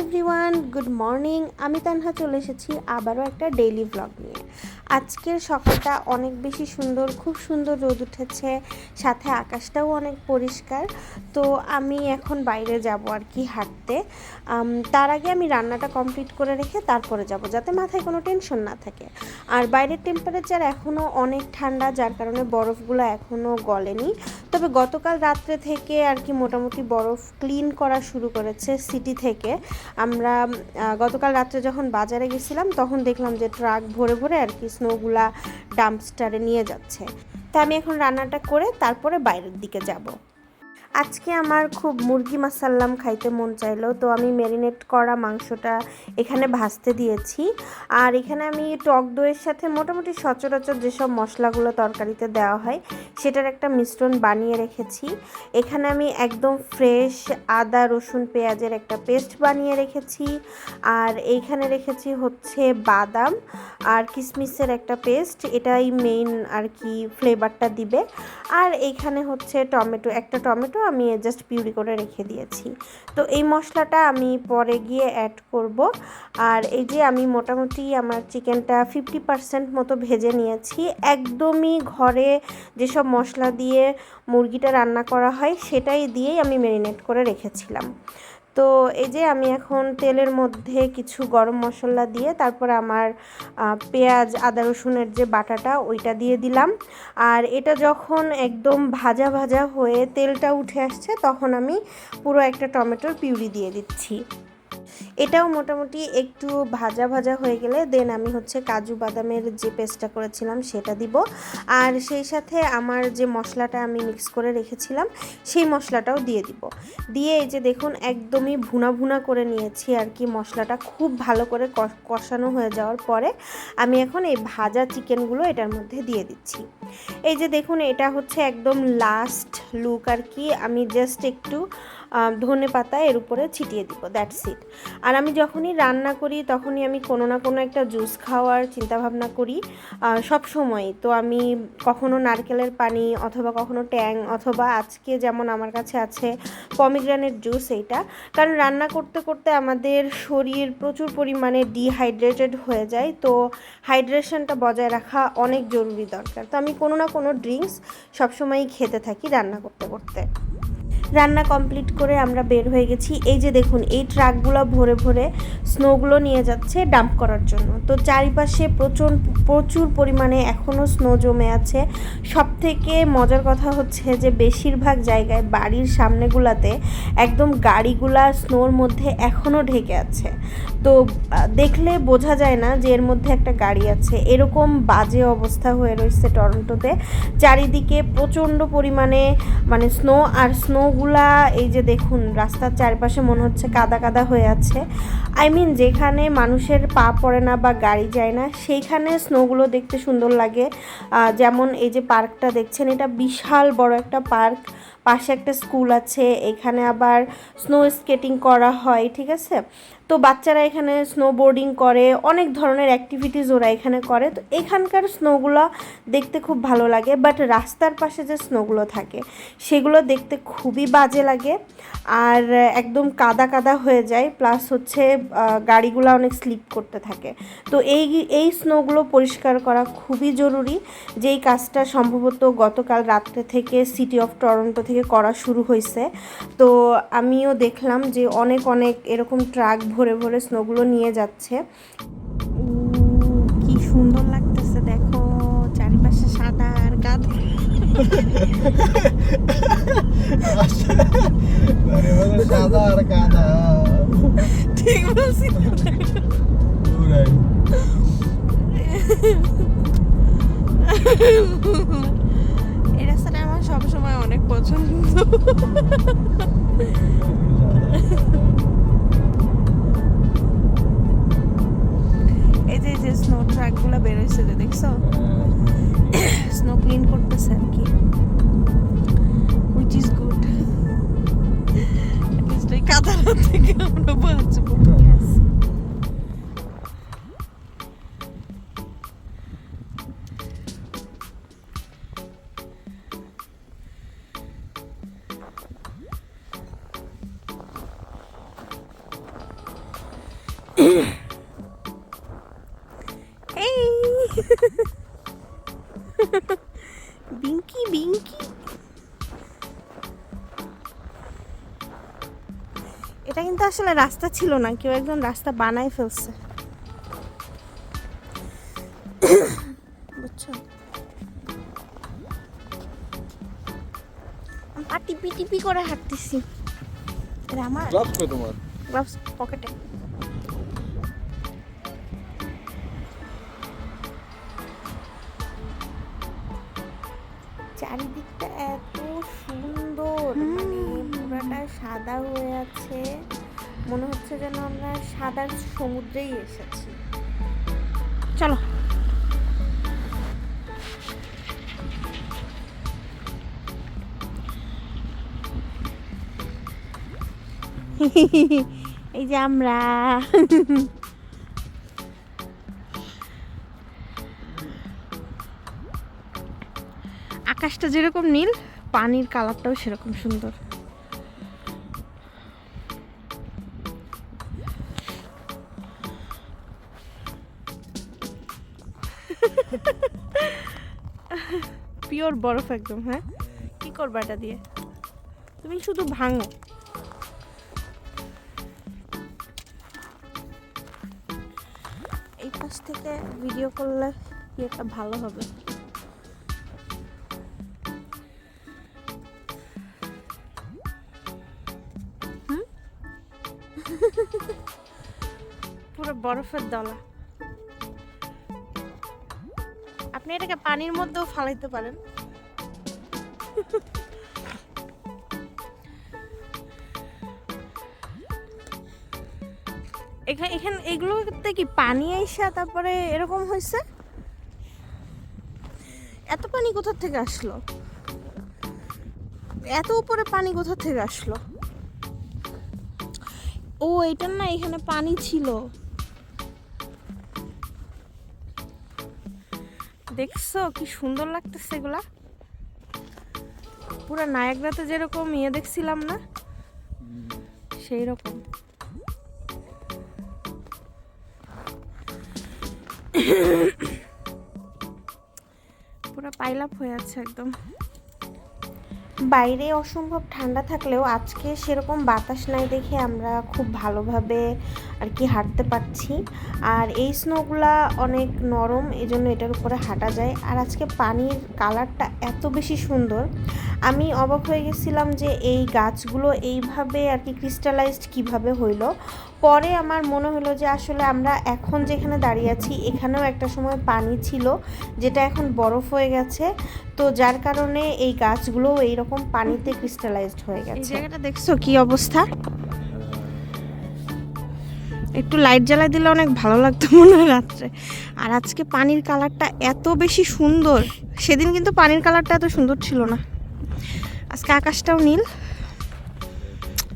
Everyone good morning আমি তানহা চলে এসেছি আবারও একটা ডেইলি ব্লগ নিয়ে। আজকের সকালটা অনেক বেশি সুন্দর, খুব সুন্দর রোদ উঠেছে, সাথে আকাশটাও অনেক পরিষ্কার। তো আমি এখন বাইরে যাব আর কি হাঁটতে। তার আগে আমি রান্নাটা কমপ্লিট করে রেখে তারপরে যাব, যাতে মাথায় কোনো টেনশন না থাকে। আর বাইরের টেম্পারেচার এখনও অনেক ঠান্ডা, যার কারণে বরফগুলো এখনও গলেনি। তবে গতকাল রাত্রে থেকে আর কি মোটামুটি বরফ ক্লিন করা শুরু করেছে সিটি থেকে। আমরা গতকাল রাত্রে যখন বাজারে গেছিলাম, তখন দেখলাম যে ট্রাক ভরে ভরে আর কি স্নোগুলা ডাম্পস্টারে নিয়ে যাচ্ছে। তা আমি এখন রান্নাটা করে তারপরে বাইরের দিকে যাব। আজকে আমার খুব মুরগি মাসাল্লাম খাইতে মন চাইলো, তো আমি ম্যারিনেট করা মাংসটা এখানে ভাজতে দিয়েছি। আর এখানে আমি টক দইয়ের সাথে মোটামুটি সচরাচর যেসব মশলাগুলো তরকারিতে দেওয়া হয়, সেটার একটা মিশ্রণ বানিয়ে রেখেছি। এখানে আমি একদম ফ্রেশ আদা, রসুন, পেঁয়াজের একটা পেস্ট বানিয়ে রেখেছি। আর এইখানে রেখেছি হচ্ছে বাদাম আর কিশমিশের একটা পেস্ট এটাই মেইন আর কি ফ্লেভারটা দিবে। আর এইখানে হচ্ছে টমেটো, একটা টমেটো আমি জাস্ট পিউরি করে রেখে দিয়েছি। তো এই মশলাটা আমি পরে গিয়ে অ্যাড করব। আর এই যে আমি মোটামুটি আমার চিকেনটা ফিফটি পার্সেন্ট মতো ভেজে নিয়েছি। একদমই ঘরে যেসব মশলা দিয়ে মুরগিটা রান্না করা হয়, সেটাই দিয়েই আমি ম্যারিনেট করে রেখেছিলাম। তো এই যে আমি এখন তেলের মধ্যে কিছু গরম মশলা দিয়ে তারপর আমার পেঁয়াজ, আদা, রসুনের যে বাটাটা ওইটা দিয়ে দিলাম। আর এটা যখন একদম ভাজা ভাজা হয়ে তেলটা উঠে আসছে তখন আমি পুরো একটা টমেটোর পিউরি দিয়ে দিচ্ছি। এটাও মোটামুটি একটু ভাজা ভাজা হয়ে গেলে দেন আমি হচ্ছে কাজু বাদামের যে পেস্টটা করেছিলাম সেটা দিব। আর সেই সাথে আমার যে মশলাটা আমি মিক্স করে রেখেছিলাম, সেই মশলাটাও দিয়ে দিব। দিয়ে এই যে দেখুন একদমই ভুনা ভুনা করে নিয়েছি আর কি মশলাটা, খুব ভালো করে কষ- কষানো হয়ে যাওয়ার পরে আমি এখন এই ভাজা চিকেনগুলো এটার মধ্যে দিয়ে দিচ্ছি। এই যে দেখুন এটা হচ্ছে একদম লাস্ট লুক আর কি, আমি জাস্ট একটু ধনে পাতা এর উপরে ছিটিয়ে দিব দ্যাটস ইট আর আমি যখনই রান্না করি, তখনই আমি কোনো না কোনো একটা জুস খাওয়ার চিন্তাভাবনা করি সব সময় তো আমি কখনো নারকেলের পানি অথবা কখনো ট্যাং অথবা আজকে যেমন আমার কাছে আছে পমিগ্রানেট জুস এইটা, কারণ রান্না করতে করতে আমাদের শরীর প্রচুর পরিমাণে ডিহাইড্রেটেড হয়ে যায়, তো হাইড্রেশনটা বজায় রাখা অনেক জরুরি দরকার। তো আমি কোনো না কোনো ড্রিঙ্কস সবসময়ই খেতে থাকি রান্না করতে করতে। রান্না কমপ্লিট করে আমরা বের হয়ে গেছি। এই যে দেখুন, এই ট্রাকগুলো ভরে ভরে স্নোগুলো নিয়ে যাচ্ছে ডাম্প করার জন্য। তো চারিপাশে প্রচুর প্রচুর পরিমাণে এখনও স্নো জমে আছে। সব থেকে মজার কথা হচ্ছে যে বেশিরভাগ জায়গায় বাড়ির সামনেগুলাতে একদম গাড়িগুলা স্নোর মধ্যে এখনও ঢেকে আছে। তো দেখলে বোঝা যায় না যে এর মধ্যে একটা গাড়ি আছে। এরকম বাজে অবস্থা হয়ে রয়েছে টরন্টোতে। চারিদিকে প্রচণ্ড পরিমাণে মানে স্নো আর স্নোগুলা এই যে দেখুন, রাস্তার চারপাশে মনে হচ্ছে কাদা কাদা হয়ে আছে। আই মিন যেখানে মানুষের পা পড়ে না বা গাড়ি যায় না, সেইখানে স্নোগুলো দেখতে সুন্দর লাগে। যেমন এই যে পার্কটা দেখছেন, এটা বিশাল বড় একটা পার্ক। পাশে একটা স্কুল আছে, এখানে আবার স্নো স্কেটিং করা হয়, ঠিক আছে? তো বাচ্চারা এখানে স্নো বোর্ডিং করে, অনেক ধরনের অ্যাক্টিভিটিস ওরা এখানে করে। তো এখানকার স্নোগুলো দেখতে খুব ভালো লাগে বাট রাস্তার পাশে যে স্নোগুলো থাকে, সেগুলো দেখতে খুবই বাজে লাগে। আর একদম কাদা কাদা হয়ে যায় প্লাস হচ্ছে গাড়িগুলো অনেক স্লিপ করতে থাকে। তো এই এই স্নোগুলো পরিষ্কার করা খুবই জরুরি, যেই কাজটা সম্ভবত গতকাল রাত্রে থেকে সিটি অফ টরন্টো থেকে করা শুরু হয়েছে তো আমিও দেখলাম যে অনেক অনেক এরকম ট্রাক ভরে ভরে স্নোগুলো নিয়ে যাচ্ছে। কি সুন্দর লাগতেছে দেখো। চারিপাশে সাদা আর বলে সাদা আর কাদা ঠিক বলছি এই রাস্তাটা আমার সবসময় অনেক পছন্দ। এই যে স্নো ট্র্যাকগুলো বেরোইছে যে দেখছ? স্নো ক্লিন করতেছে আর কি। হুইচ ইজ গুড এই থেকে আমরা বাঁচবো। এটা কিন্তু আসলে রাস্তা ছিল না কেউ একজন রাস্তা বানাই ফেলছে। বুঝছ? পা টিপি টিপি করে হাঁটতেছি। আমার গ্লাভস কই তোমার? গ্লাভস পকেটে চারিদিকটা এত সুন্দর। পুরাটা সাদা হয়ে আছে। মনে হচ্ছে যেন আমরা সাদার সমুদ্রেই এসেছি। চলো। এই যে আমরা। আকাশটা যেরকম নীল, পানির কালারটাও সেরকম সুন্দর। পিওর বরফ একদম হ্যাঁ? কি করবা এটা দিয়ে? তুমি শুধু ভাঙো। এই পাশ থেকে ভিডিও করলে ইয়েটা ভালো হবে? পুরো বরফের দলা। আপনি এটাকে পানির মধ্যেও ফালাইতে পারেন। এখানে এখানে, এগুলোতে কি পানি আইসা তারপরে এরকম হয়েছে এত পানি কোথা থেকে আসলো? এত উপরে পানি কোথা থেকে আসলো? ও এটার না এখানে পানি ছিল। দেখছ? কি সুন্দর লাগতেছে এগুলা। পুরো নায়করাতে যেরকম ইয়ে দেখছিলাম না সেই রকম পুরো পাইলাপ হয়ে আছে একদম। বাইরে অসম্ভব ঠান্ডা থাকলেও আজকে সেরকম বাতাস নাই দেখে আমরা খুব ভালোভাবে আর কি হাঁটতে পারছি। আর এই স্নোগুলা অনেক নরম এই জন্য এটার উপরে হাঁটা যায়। আর আজকে পানির কালারটা এত বেশি সুন্দর। আমি অবাক হয়ে গেছিলাম যে এই গাছগুলো এইভাবে আর কি ক্রিস্টালাইজড কীভাবে হইল। পরে আমার মনে হলো যে আসলে আমরা এখন যেখানে দাঁড়িয়ে আছি, এখানেও একটা সময় পানি ছিল, যেটা এখন বরফ হয়ে গেছে। তো যার কারণে এই গাছগুলো এইরকম পানিতে ক্রিস্টালাইজড হয়ে গেছে। জায়গাটা দেখছ কি অবস্থা? একটু লাইট জ্বালাই দিলে অনেক ভালো লাগতো মনে হয় রাত্রে। আর আজকে পানির কালারটা এত বেশি সুন্দর, সেদিন কিন্তু পানির কালারটা এত সুন্দর ছিল না। আজকে আকাশটাও নীল।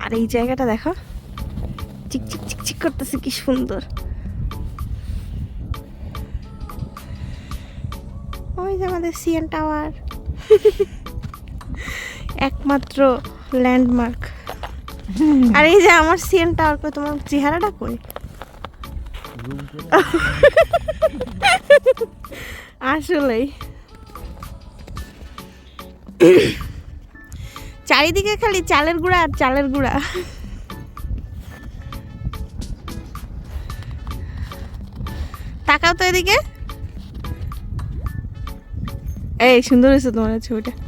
আর এই জায়গাটা দেখো, চিক চিক চিক চিক করতেছে কি সুন্দর। ওই যে আমাদের সিএন টাওয়ার। একমাত্র ল্যান্ডমার্ক আর এই যে আমার সিএন টাওয়ার কই, তোমার চেহারাটা কই? আসলেই। চারিদিকে খালি চালের গুঁড়া আর চালের গুঁড়া। তাকাও তো এদিকে। এই, সুন্দর হয়েছে তোমার ছবিটা।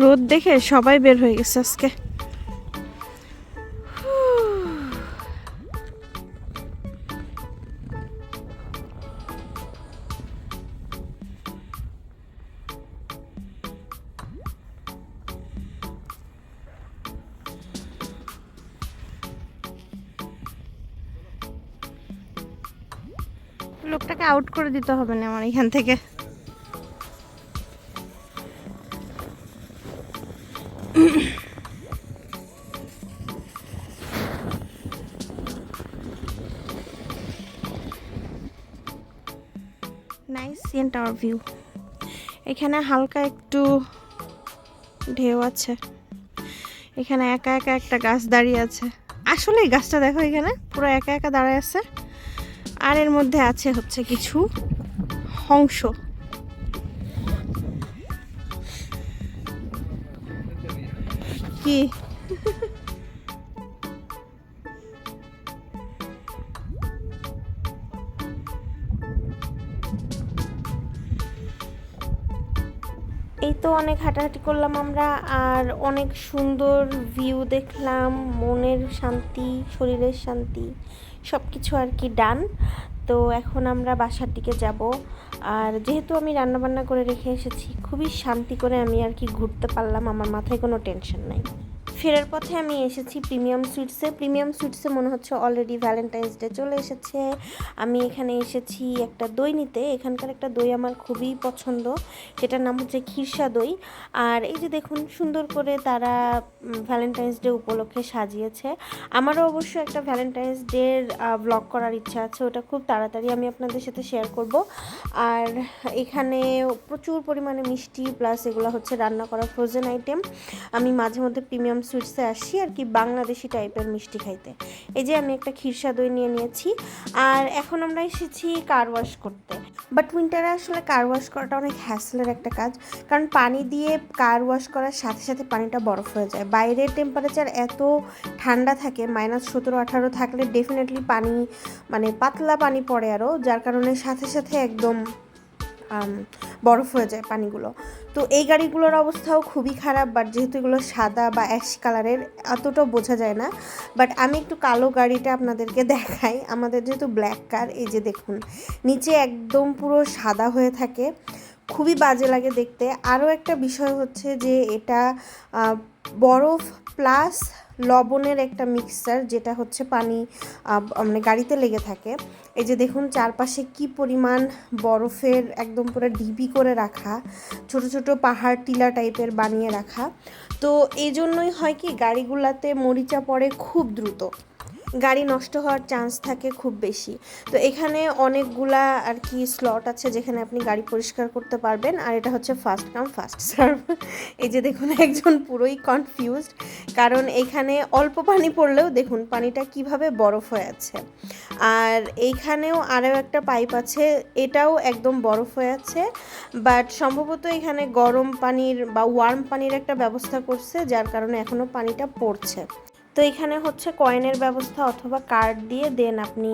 রোদ দেখে সবাই বের হয়ে গেছে আজকে। লোকটাকে আউট করে দিতে হবে না আমার এখান থেকে। নাইস টাওয়ার ভিউ এখানে হালকা একটু ঢেউ আছে। এখানে একা একা একটা গাছ দাঁড়িয়ে আছে। আসলে এই গাছটা দেখো এখানে, পুরো একা একা দাঁড়ায় আছে। আর এর মধ্যে আছে হচ্ছে কিছু হংস। কি? তো অনেক হাঁটাহাঁটি করলাম আমরা, আর অনেক সুন্দর ভিউ দেখলাম, মনের শান্তি, শরীরের শান্তি সব কিছু আর কি ডান তো এখন আমরা বাসার দিকে যাব, আর যেহেতু আমি রান্নাবান্না করে রেখে এসেছি, খুবই শান্তি করে আমি আর কি ঘুরতে পারলাম, আমার মাথায় কোনো টেনশন নাই। ফেরার পথে আমি এসেছি প্রিমিয়াম সুইটসে। প্রিমিয়াম সুইটসে মনে হচ্ছে অলরেডি ভ্যালেন্টাইন্স ডে চলে এসেছে। আমি এখানে এসেছি একটা দই নিতে। এখানকার একটা দই আমার খুবই পছন্দ। সেটার নাম হচ্ছে খিরসা দই। আর এই যে দেখুন, সুন্দর করে তারা ভ্যালেন্টাইন্স ডে উপলক্ষে সাজিয়েছে। আমারও অবশ্য একটা ভ্যালেন্টাইন্স ডের ব্লগ করার ইচ্ছা আছে। ওটা খুব তাড়াতাড়ি আমি আপনাদের সাথে শেয়ার করব। আর এখানে প্রচুর পরিমাণে মিষ্টি প্লাস এগুলো হচ্ছে রান্না করা ফ্রোজেন আইটেম আমি মাঝে মধ্যে প্রিমিয়াম সুইটসে আসি আর কি বাংলাদেশি টাইপের মিষ্টি খাইতে। এই যে আমি একটা ক্ষীরসা দই নিয়ে নিয়েছি আর এখন আমরা এসেছি কার ওয়াশ করতে। বাট উইন্টারে আসলে কার ওয়াশ করাটা অনেক হ্যাসলের একটা কাজ। কারণ পানি দিয়ে কার ওয়াশ করার সাথে সাথে পানিটা বরফ হয়ে যায়। বাইরের টেম্পারেচার এত ঠান্ডা থাকে মাইনাস সতেরো, আঠারো থাকলে ডেফিনেটলি পানি মানে পাতলা পানি পড়ে আরও যার কারণে সাথে সাথে একদম বরফ হয়ে যায় পানিগুলো। তো এই গাড়িগুলোর অবস্থাও খুবই খারাপ বাট যেহেতু এগুলো সাদা বা অ্যাশ কালারের অতটাও বোঝা যায় না। বাট আমি একটু কালো গাড়িটা আপনাদেরকে দেখাই। আমাদের যেহেতু ব্ল্যাক কার এই যে দেখুন, নিচে একদম পুরো সাদা হয়ে থাকে। খুবই বাজে লাগে দেখতে। আরও একটা বিষয় হচ্ছে যে এটা বরফ প্লাস লবণের একটা মিক্সার যেটা হচ্ছে পানি মানে গাড়িতে লেগে থাকে। এই যে দেখুন, চারপাশে কি পরিমাণ বরফের একদম পুরো ডিবি করে রাখা, ছোট ছোট পাহাড় টিলা টাইপের বানিয়ে রাখা। তো এই জন্যই হয় কি, গাড়িগুলাতে মরিচা পড়ে খুব দ্রুত। গাড়ি নষ্ট হওয়ার চান্স থাকে খুব বেশি। তো এখানে অনেকগুলা আর কি স্লট আছে যেখানে আপনি গাড়ি পরিষ্কার করতে পারবেন, আর এটা হচ্ছে ফার্স্ট কাম ফার্স্ট সার্ভ এই যে দেখুন, একজন পুরোই কনফিউজড কারণ এখানে অল্প পানি পড়লেও দেখুন পানিটা কীভাবে বরফ হয়ে আছে। আর এইখানেও আরও একটা পাইপ আছে, এটাও একদম বরফ হয়ে আছে বাট সম্ভবত এখানে গরম পানির বা ওয়ার্ম পানির একটা ব্যবস্থা করছে, যার কারণে এখনও পানিটা পড়ছে। তো এখানে হচ্ছে কয়েনের ব্যবস্থা অথবা কার্ড দিয়ে দেন আপনি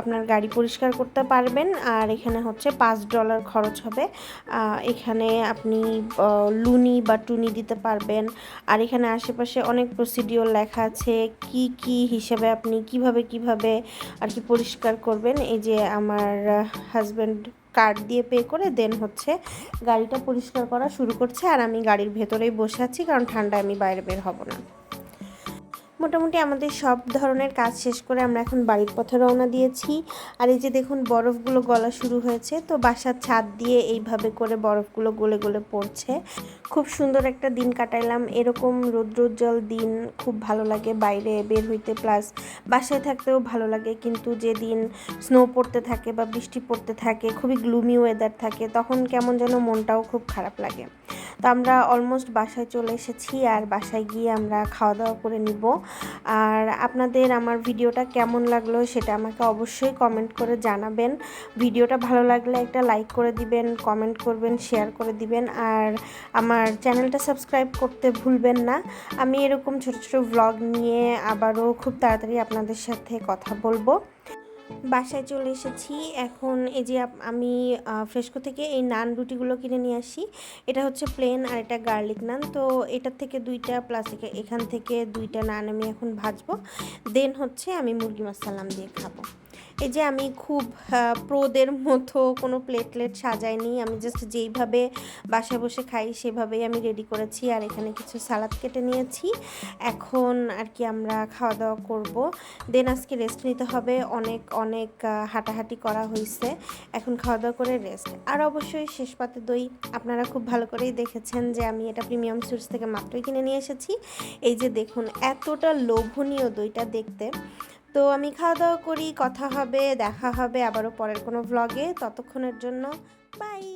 আপনার গাড়ি পরিষ্কার করতে পারবেন। আর এখানে হচ্ছে পাঁচ ডলার খরচ হবে। এখানে আপনি লুনি বা টুনি দিতে পারবেন। আর এখানে আশেপাশে অনেক প্রসিডিওর লেখা আছে, কি কি হিসেবে আপনি কীভাবে কীভাবে আর কি পরিষ্কার করবেন। এই যে আমার হাজব্যান্ড কার্ড দিয়ে পে করে দেন হচ্ছে গাড়িটা পরিষ্কার করা শুরু করছে। আর আমি গাড়ির ভেতরেই বসে আছি, কারণ ঠান্ডায় আমি বাইরে বের হব না। মোটামুটি আমাদের সব ধরনের কাজ শেষ করে আমরা এখন বাড়ির পথে রওনা দিয়েছি। আর এই যে দেখুন, বরফগুলো গলা শুরু হয়েছে। তো বাসার ছাদ দিয়ে এইভাবে করে বরফগুলো গলে গলে পড়ছে। খুব সুন্দর একটা দিন কাটাইলাম। এরকম রৌদ্রোজ্জ্বল দিন খুব ভালো লাগে বাইরে বের হইতে। প্লাস বাসায় থাকতেও ভালো লাগে। কিন্তু যেদিন স্নো পড়তে থাকে বা বৃষ্টি পড়তে থাকে, খুবই গ্লুমি ওয়েদার থাকে, তখন কেমন যেন মনটাও খুব খারাপ লাগে। তো আমরা অলমোস্ট বাসায় চলে এসেছি আর বাসায় গিয়ে আমরা খাওয়া দাওয়া করে নিব। আর আপনাদের আমার ভিডিওটা কেমন লাগল সেটা আমাকে অবশ্যই কমেন্ট করে জানাবেন। ভিডিওটা ভালো লাগলে একটা লাইক করে দিবেন কমেন্ট করবেন শেয়ার করে দিবেন। আর আমার চ্যানেলটা সাবস্ক্রাইব করতে ভুলবেন না। আমি এরকম ছোট ছোট ভ্লগ নিয়ে আবারও খুব তাড়াতাড়ি আপনাদের সাথে কথা বলব। বাসায় চলে এসেছি। এখন এই যে আমি ফ্রেশকো থেকে এই নান রুটিগুলো কিনে নিয়ে আসি। এটা হচ্ছে প্লেন আর এটা গার্লিক নান। তো এটার থেকে দুইটা প্লাস এখান থেকে দুইটা নান আমি এখন ভাজবো। দেন হচ্ছে আমি মুরগি মাসালাম দিয়ে খাব। এই যে আমি খুব প্রোদের মতো কোনো প্লেটলেট সাজাইনি। আমি জাস্ট যেইভাবে বাসায় বসে খাই, সেভাবেই আমি রেডি করেছি আর এখানে কিছু সালাদ কেটে নিয়েছি। এখন আর কি আমরা খাওয়া দাওয়া করব। দেন আজকে রেস্ট নিতে হবে। অনেক অনেক হাঁটাহাঁটি করা হয়েছে এখন খাওয়া দাওয়া করে রেস্ট আর অবশ্যই শেষ পাতে দই আপনারা খুব ভালো করেই দেখেছেন যে আমি এটা প্রিমিয়াম সুইটস থেকে মাত্রই কিনে নিয়ে এসেছি। এই যে দেখুন, এতটা লোভনীয় দইটা দেখতে। তো আমি খাওয়া দাওয়া করি, কথা হবে, দেখা হবে আবারও পরের কোনো ভ্লগে ততক্ষণের জন্য বাই